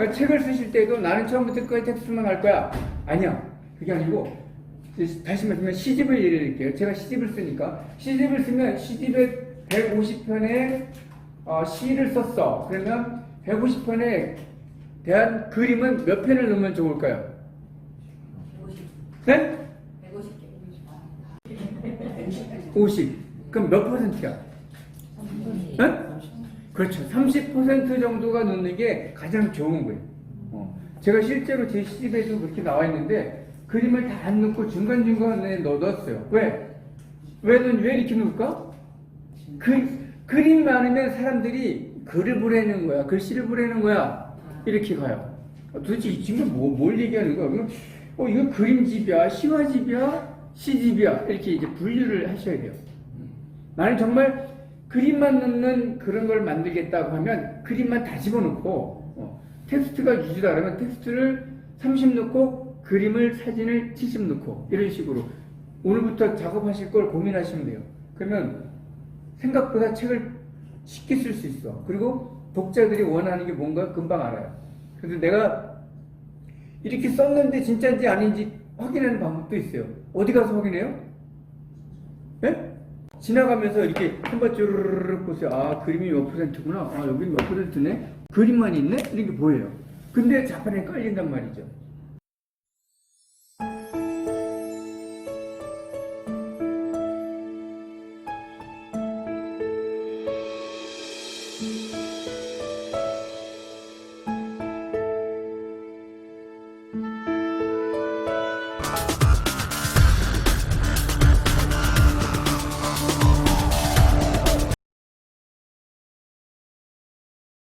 그러니까 책을 쓰실 때도 나는 처음부터 끝까지 텍스트만 할 거야. 아니야. 그게 아니고 다시 말하면 시집을 예를 들게요. 제가 시집을 쓰니까 시집을 쓰면 시집에 150편의 어, 시를 썼어. 그러면 150편에 대한 그림은 몇 편을 넣으면 좋을까요? 150, 네? 150개. 50. 그럼 몇 퍼센트야? 네? 그렇죠. 30% 정도가 넣는 게 가장 좋은 거예요. 어. 제가 실제로 제 시집에도 그렇게 나와 있는데 그림을 다 안 넣고 중간중간에 넣- 넣었어요. 왜? 왜는 왜 이렇게 넣을까? 그, 그림 많으면 사람들이 글을 보내는 거야. 글씨를 보내는 거야. 이렇게 가요. 어, 도대체 이 친구 뭐, 뭘 얘기하는 거야? 어, 이거 그림집이야? 시화집이야? 시집이야? 이렇게 이제 분류를 하셔야 돼요. 나는 정말 그림만 넣는 그런 걸 만들겠다고 하면 그림만 다 집어넣고 어, 텍스트가 유지다 그러면 텍스트를 30 넣고 그림을 사진을 70 넣고 이런 식으로 오늘부터 작업하실 걸 고민하시면 돼요. 그러면 생각보다 책을 쉽게 쓸 수 있어. 그리고 독자들이 원하는 게 뭔가 금방 알아요. 그래서 내가 이렇게 썼는데 진짜인지 아닌지 확인하는 방법도 있어요. 어디 가서 확인해요? 예? 지나가면서 이렇게 한번 쭈르르륵 보세요. 아, 그림이 몇 퍼센트구나. 아, 여기 몇 퍼센트네? 그림만 있네? 이렇게 보여요. 근데 자판에 깔린단 말이죠.